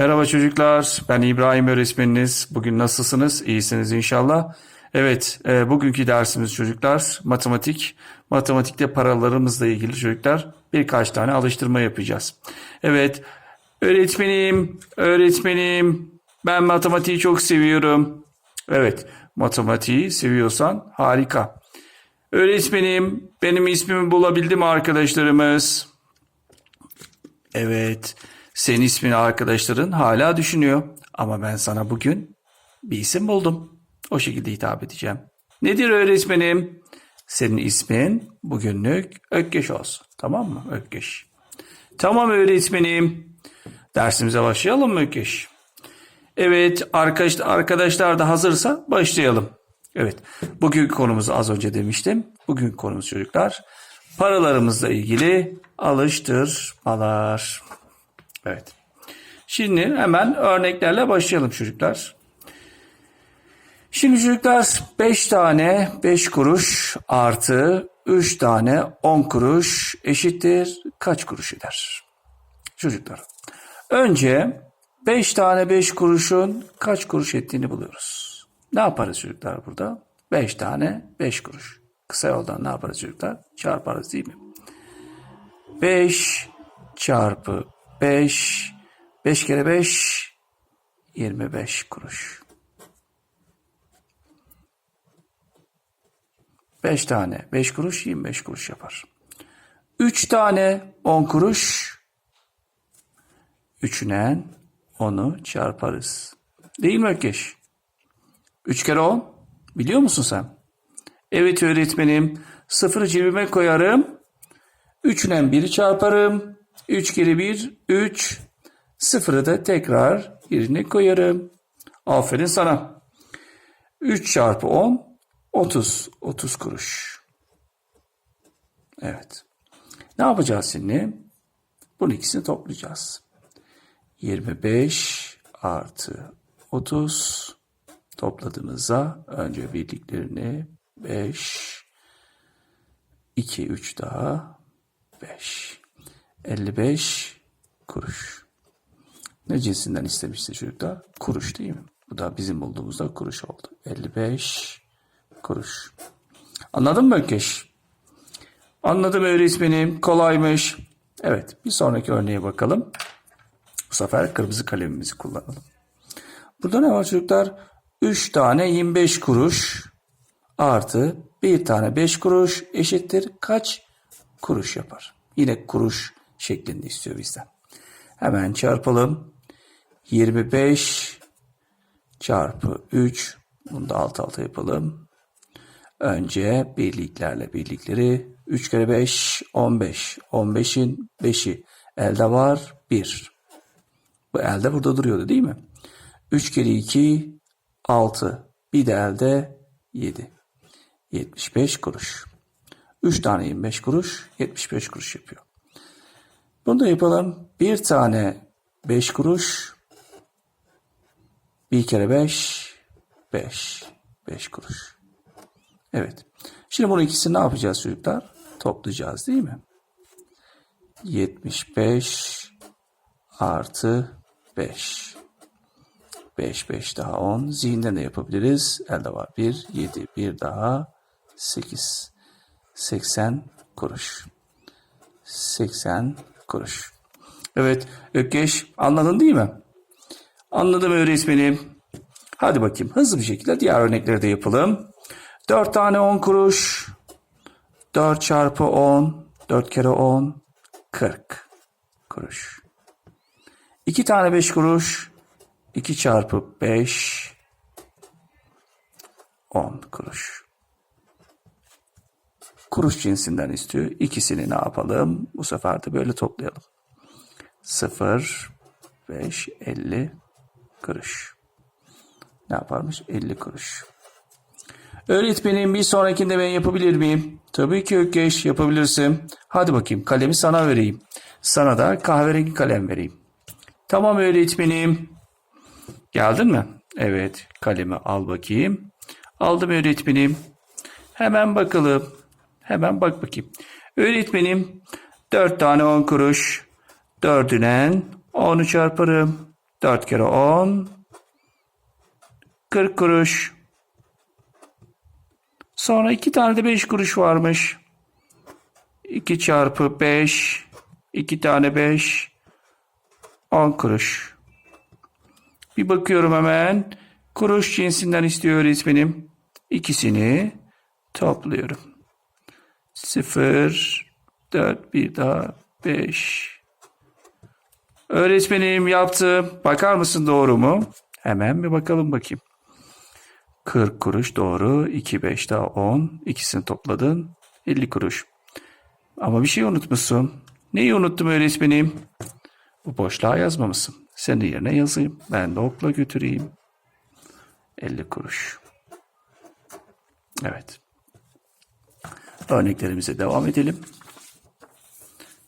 Merhaba çocuklar, ben İbrahim öğretmeniniz. Bugün nasılsınız? İyisiniz inşallah. Evet, e, bugünkü dersimiz çocuklar matematik. Matematikte paralarımızla ilgili çocuklar birkaç tane alıştırma yapacağız. Evet, öğretmenim, öğretmenim, ben matematiği çok seviyorum. Evet, matematiği seviyorsan harika. Öğretmenim, benim ismimi bulabildi mi arkadaşlarımız? Evet, senin ismini arkadaşların hala düşünüyor. Ama ben sana bugün bir isim buldum. O şekilde hitap edeceğim. Nedir öğretmenim? Senin ismin bugünlük Ökkeş olsun. Tamam mı Ökkeş? Tamam öğretmenim. Dersimize başlayalım mı Ökkeş? Evet arkadaş, arkadaşlar da hazırsa başlayalım. Evet bugünkü konumuzu az önce demiştim. Bugünkü konumuz çocuklar paralarımızla ilgili alıştırmalar. Evet. Şimdi hemen örneklerle başlayalım çocuklar. Şimdi çocuklar 5 tane 5 kuruş artı 3 tane 10 kuruş eşittir kaç kuruş eder? Çocuklar. Önce 5 tane 5 kuruşun kaç kuruş ettiğini buluyoruz. Ne yaparız çocuklar burada? 5 tane 5 kuruş. Kısa yoldan ne yaparız çocuklar? Çarparız değil mi? 5 çarpı 5 5 kere 5 25 kuruş. 5 tane 5 kuruş 25 kuruş yapar. 3 tane 10 kuruş üçünden 10'u çarparız. Değil mi Ökkeş? 3 kere 10 biliyor musun sen? Evet öğretmenim. Sıfırı cebime koyarım. 3'ünden 1'i çarparım. 3 kere 1 3. Sıfırı da tekrar yerine koyarım. Aferin sana. 3 çarpı 10 30. 30 kuruş. Evet. Ne yapacağız şimdi? Bunun ikisini toplayacağız. 25 artı 30 topladığımızda önce birliklerini 5 2 3 daha 5 55 kuruş. Ne cinsinden istemişti çocuklar? Kuruş değil mi? Bu da bizim bulduğumuzda kuruş oldu. 55 kuruş. Anladın mı Ökeş? Anladım öğretmenim. Kolaymış. Evet bir sonraki örneğe bakalım. Bu sefer kırmızı kalemimizi kullanalım. Burada ne var çocuklar? 3 tane 25 kuruş artı bir tane 5 kuruş eşittir kaç kuruş yapar? Yine kuruş şeklinde istiyor bizden. Hemen çarpalım. 25 çarpı 3 bunu da alt alta yapalım. Önce birliklerle birlikleri 3 kere 5 15. 15'in 5'i elde var 1. Bu elde burada duruyordu değil mi? 3 kere 2 6. Bir de elde 7. 75 kuruş. 3 tane 25 kuruş 75 kuruş yapıyor. Bunu da yapalım. Bir tane 5 kuruş. Bir kere 5 5. 5 kuruş. Evet. Şimdi bunu ikisini ne yapacağız çocuklar? Toplayacağız değil mi? 75 artı 5. 5, 5 daha 10. Zihinden de yapabiliriz. Elde var 1, 7, 1 daha 8. 80 kuruş. 80 kuruş. Evet Ökkeş anladın değil mi? Anladım öğretmenim. Hadi bakayım hızlı bir şekilde diğer örnekleri de yapalım. 4 tane 10 kuruş. 4 çarpı 10. 4 kere 10. 40 kuruş. 2 tane 5 kuruş. 2 çarpı 5. 10 kuruş. Kuruş cinsinden istiyor. İkisini ne yapalım? Bu sefer de böyle toplayalım. 0, 5, 50 kuruş. Ne yaparmış? 50 kuruş. Öğretmenim bir sonrakinde ben yapabilir miyim? Tabii ki Ökkeş yapabilirsin. Hadi bakayım kalemi sana vereyim. Sana da kahverengi kalem vereyim. Tamam öğretmenim. Geldin mi? Evet kalemi al bakayım. Aldım öğretmenim. Hemen bakalım. Hemen bak bakayım. Öğretmenim 4 tane 10 kuruş. Dördünen 10'u çarparım. 4 kere 10. 40 kuruş. Sonra iki tane de 5 kuruş varmış. 2 çarpı 5. 2 tane 5. 10 kuruş. Bir bakıyorum hemen. Kuruş cinsinden istiyor öğretmenim. İkisini topluyorum. 0, 4, bir daha 5. Öğretmenim yaptım. Bakar mısın doğru mu? Hemen bir bakalım bakayım. 40 kuruş doğru. 2, 5 daha 10. İkisini topladın. 50 kuruş. Ama bir şey unutmuşsun. Neyi unuttum öğretmenim? Bu boşluğa yazmamışsın. Senin yerine yazayım. Ben de okula götüreyim. 50 kuruş. Evet. Örneklerimize devam edelim.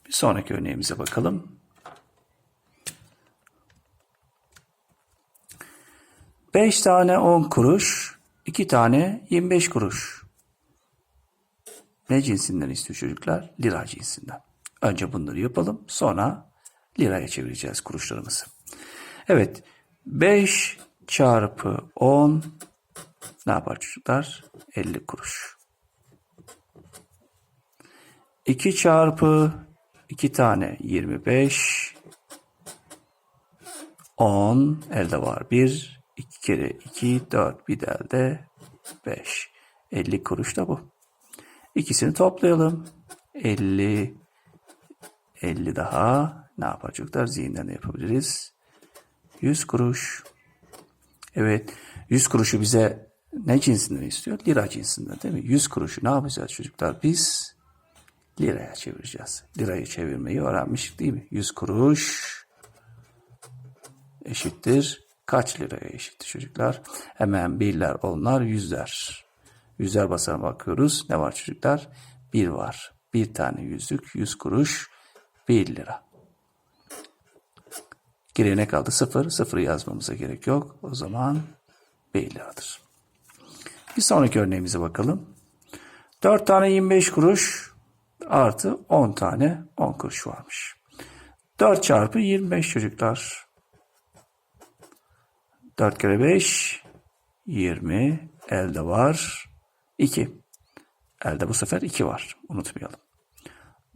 Bir sonraki örneğimize bakalım. 5 tane 10 kuruş, 2 tane 25 kuruş. Ne cinsinden istiyor çocuklar? Lira cinsinden. Önce bunları yapalım. Sonra liraya çevireceğiz kuruşlarımızı. Evet. 5 çarpı 10 ne yapar çocuklar? 50 kuruş. 2 çarpı 2 tane 25 10 elde var 1 2 kere 2 4 bir de elde 5 50 kuruş da bu. İkisini toplayalım. 50 50 daha ne yapar çocuklar? Zihinden de yapabiliriz. 100 kuruş. Evet. 100 kuruşu bize ne cinsinden istiyor? Lira cinsinden değil mi? 100 kuruşu ne yapacağız çocuklar? Biz liraya çevireceğiz. Lirayı çevirmeyi öğrenmiştik değil mi? 100 kuruş eşittir. Kaç liraya eşittir çocuklar? Hemen birler, onlar, yüzler. Yüzler basana bakıyoruz. Ne var çocuklar? Bir var. Bir tane yüzlük, 100 kuruş, 1 lira. Geriye ne kaldı? Sıfır. Sıfırı yazmamıza gerek yok. O zaman 1 liradır. Bir sonraki örneğimize bakalım. 4 tane 25 kuruş artı 10 tane 10 kuruş varmış. 4 çarpı 25 çocuklar. 4 kere 5 20 elde var 2. Elde bu sefer 2 var. Unutmayalım.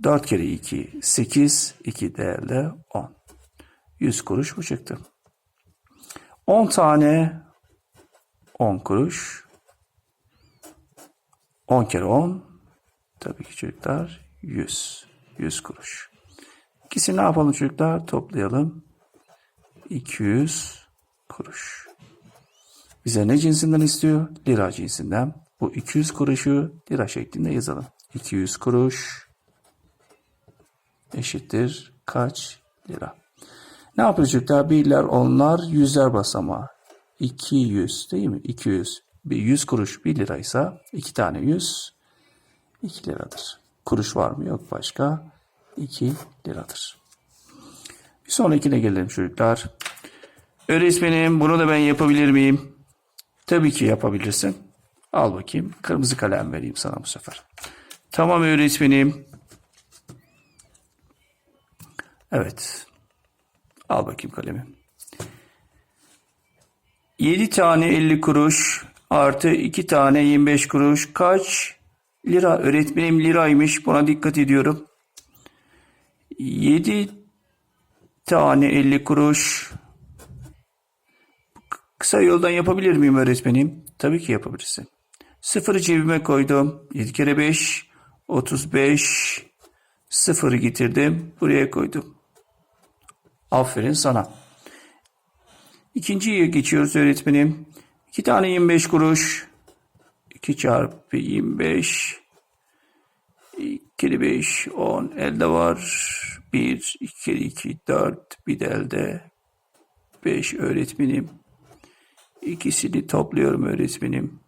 4 kere 2 8 2 de elde 10. 100 kuruş bu çıktı. 10 tane 10 kuruş 10 kere 10 tabii ki çocuklar 100. 100 kuruş. İkisini ne yapalım çocuklar? Toplayalım. 200 kuruş. Bize ne cinsinden istiyor? Lira cinsinden. Bu 200 kuruşu lira şeklinde yazalım. 200 kuruş eşittir kaç lira? Ne yapıyor çocuklar? Birler, onlar, yüzler basamağı. 200 değil mi? 200. Bir 100 kuruş 1 liraysa 2 tane 100 2 liradır. Kuruş var mı? Yok başka. 2 liradır. Bir sonrakine gelelim çocuklar. Öğretmenim bunu da ben yapabilir miyim? Tabii ki yapabilirsin. Al bakayım. Kırmızı kalem vereyim sana bu sefer. Tamam öğretmenim. Evet. Al bakayım kalemi. 7 tane 50 kuruş artı 2 tane 25 kuruş kaç lira? Öğretmenim liraymış. Buna dikkat ediyorum. 7 tane 50 kuruş. Kısa yoldan yapabilir miyim öğretmenim? Tabii ki yapabilirsin. Sıfırı cebime koydum. 7 kere 5 35 sıfırı getirdim. Buraya koydum. Aferin sana. İkinciye geçiyoruz öğretmenim. 2 tane 25 kuruş. 2 çarpı 25. 2 kere 5 10 elde var. 1 2 kere 2 4 bir de elde 5 öğretmenim. İkisini topluyorum öğretmenim.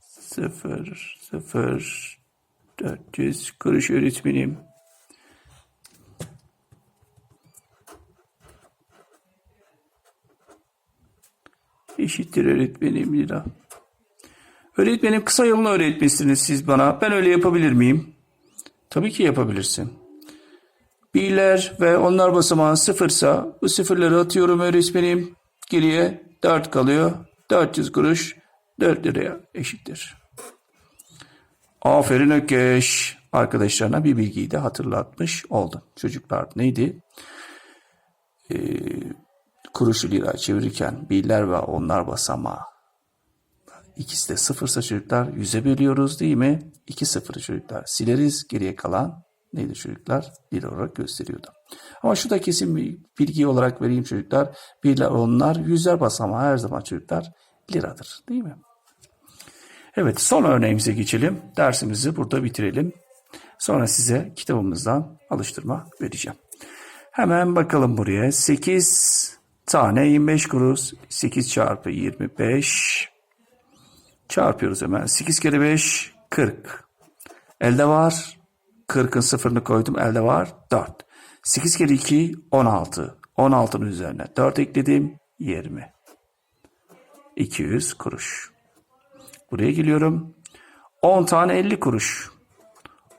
0 0 400 kuruş öğretmenim. Eşittir öğretmenim lira. Öğretmenim kısa yolunu öğretmişsiniz siz bana. Ben öyle yapabilir miyim? Tabii ki yapabilirsin. Birler ve onlar basamağı sıfırsa bu sıfırları atıyorum öğretmenim. Geriye 4 kalıyor. 400 kuruş 4 liraya eşittir. Aferin Ökeş. Arkadaşlarına bir bilgiyi de hatırlatmış oldum. Çocuklar neydi? Ee, kuruşu lira çevirirken birler ve onlar basamağı. İkisi de sıfırsa çocuklar yüze bölüyoruz değil mi? İki sıfırı çocuklar sileriz. Geriye kalan neydi çocuklar? Lira olarak gösteriyordu. Ama şu da kesin bir bilgi olarak vereyim çocuklar. Birler onlar yüzler basamağı her zaman çocuklar liradır değil mi? Evet son örneğimize geçelim. Dersimizi burada bitirelim. Sonra size kitabımızdan alıştırma vereceğim. Hemen bakalım buraya. 8 tane 25 kuruş. 8 çarpı 25. Çarpıyoruz hemen. 8 kere 5 40. Elde var. 40'ın sıfırını koydum. Elde var 4. 8 kere 2 16. 16'nın üzerine 4 ekledim. 20. 200 kuruş. Buraya geliyorum. 10 tane 50 kuruş.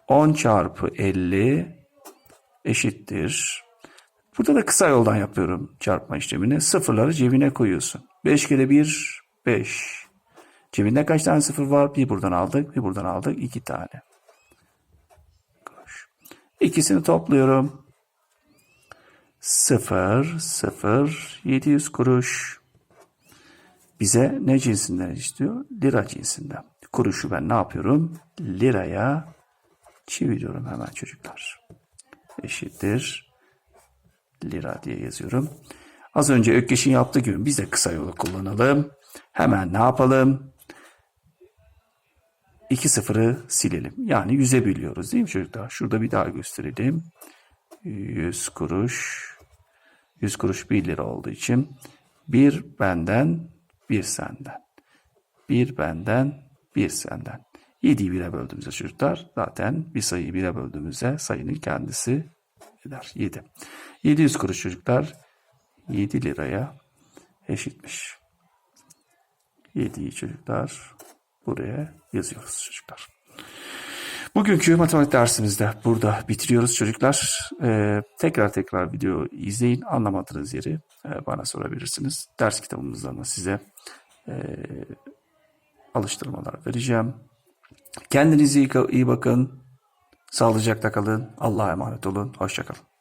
10 çarpı 50 eşittir. Burada da kısa yoldan yapıyorum çarpma işlemini. Sıfırları cebine koyuyorsun. 5 kere 1 5. Cebinde kaç tane sıfır var? Bir buradan aldık, bir buradan aldık. 2 tane. İkisini topluyorum. 0 0 700 kuruş. Bize ne cinsinden istiyor? Lira cinsinden. Kuruşu ben ne yapıyorum? Liraya çeviriyorum hemen çocuklar. Eşittir. Lira diye yazıyorum. Az önce Ökkeş'in yaptığı gibi biz de kısa yolu kullanalım. Hemen ne yapalım? İki sıfırı silelim. Yani yüze biliyoruz değil mi çocuklar? Şurada bir daha gösterelim. 100 kuruş. 100 kuruş 1 lira olduğu için bir benden bir senden. Bir benden, bir senden. 7'yi 1'e böldüğümüzde çocuklar zaten bir sayıyı 1'e böldüğümüzde sayının kendisi eder. 7. 700 kuruş çocuklar 7 liraya eşitmiş. 7'yi çocuklar buraya yazıyoruz çocuklar. Bugünkü matematik dersimizde burada bitiriyoruz çocuklar. Ee, tekrar tekrar video izleyin. Anlamadığınız yeri e, bana sorabilirsiniz. Ders kitabımızdan da size e, alıştırmalar vereceğim. Kendinize iyi, iyi bakın. Sağlıcakla kalın. Allah'a emanet olun. Hoşçakalın.